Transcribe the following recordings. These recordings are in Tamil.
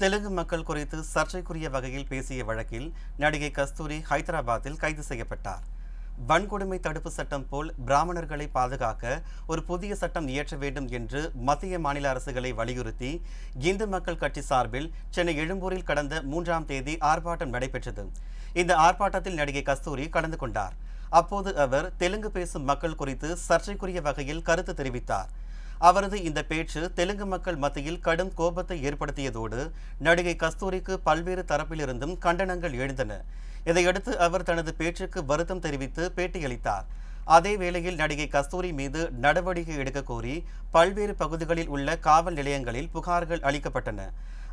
தெலுங்கு மக்கள் குறித்து சர்ச்சைக்குரிய வகையில் பேசிய வழக்கில் நடிகை கஸ்தூரி ஹைதராபாத்தில் கைது செய்யப்பட்டார். வன்கொடுமை தடுப்பு சட்டம் போல் பிராமணர்களை பாதுகாக்க ஒரு புதிய சட்டம் இயற்ற வேண்டும் என்று மத்திய மாநில அரசுகளை வலியுறுத்தி இந்து மக்கள் கட்சி சார்பில் சென்னை எழும்பூரில் கடந்த மூன்றாம் தேதி ஆர்ப்பாட்டம் நடைபெற்றது. இந்த ஆர்ப்பாட்டத்தில் நடிகை கஸ்தூரி கலந்து கொண்டார். அப்போது அவர் தெலுங்கு பேசும் மக்கள் குறித்து சர்ச்சைக்குரிய வகையில் கருத்து தெரிவித்தார். அவரது இந்த பேச்சு தெலுங்கு மக்கள் மத்தியில் கடும் கோபத்தை ஏற்படுத்தியதோடு நடிகை கஸ்தூரிக்கு பல்வேறு தரப்பிலிருந்தும் கண்டனங்கள் எழுந்தன. இதையடுத்து அவர் தனது பேச்சுக்கு வருத்தம் தெரிவித்து பேட்டியளித்தார். அதே வேளையில் நடிகை கஸ்தூரி மீது நடவடிக்கை எடுக்க கோரி பல்வேறு பகுதிகளில் உள்ள காவல் நிலையங்களில் புகார்கள் அளிக்கப்பட்டன.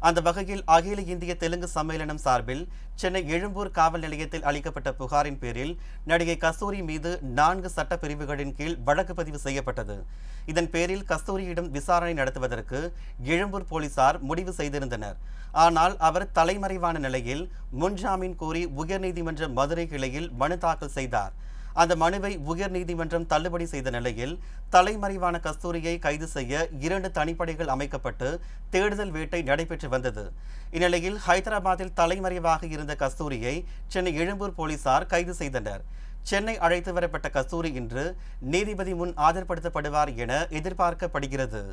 அந்த வகையில் அகில இந்திய தெலுங்கு சம்மேளனம் சார்பில் சென்னை எழும்பூர் காவல் நிலையத்தில் அளிக்கப்பட்ட புகாரின் பேரில் நடிகை கஸ்தூரி மீது நான்கு சட்ட பிரிவுகளின் கீழ் வழக்கு பதிவு செய்யப்பட்டது. இதன் பேரில் கஸ்தூரியிடம் விசாரணை நடத்துவதற்கு எழும்பூர் போலீசார் முடிவு செய்திருந்தனர். ஆனால் அவர் தலைமறைவான நிலையில் முன்ஜாமீன் கோரி உயர்நீதிமன்ற மதுரை கிளையில் மனு தாக்கல் செய்தார். அந்த மனுவை உயர்நீதிமன்றம் தள்ளுபடி செய்த நிலையில் தலைமறைவான கஸ்தூரியை கைது செய்ய இரண்டு தனிப்படைகள் அமைக்கப்பட்டு தேடுதல் வேட்டை நடைபெற்று வந்தது. இந்நிலையில் ஹைதராபாத்தில் தலைமறைவாக இருந்த கஸ்தூரியை சென்னை எழும்பூர் போலீசார் கைது செய்தனர். சென்னை அழைத்து வரப்பட்ட கஸ்தூரி இன்று நீதிபதி முன் ஆஜர்படுத்தப்படுவார் என எதிர்பார்க்கப்படுகிறது.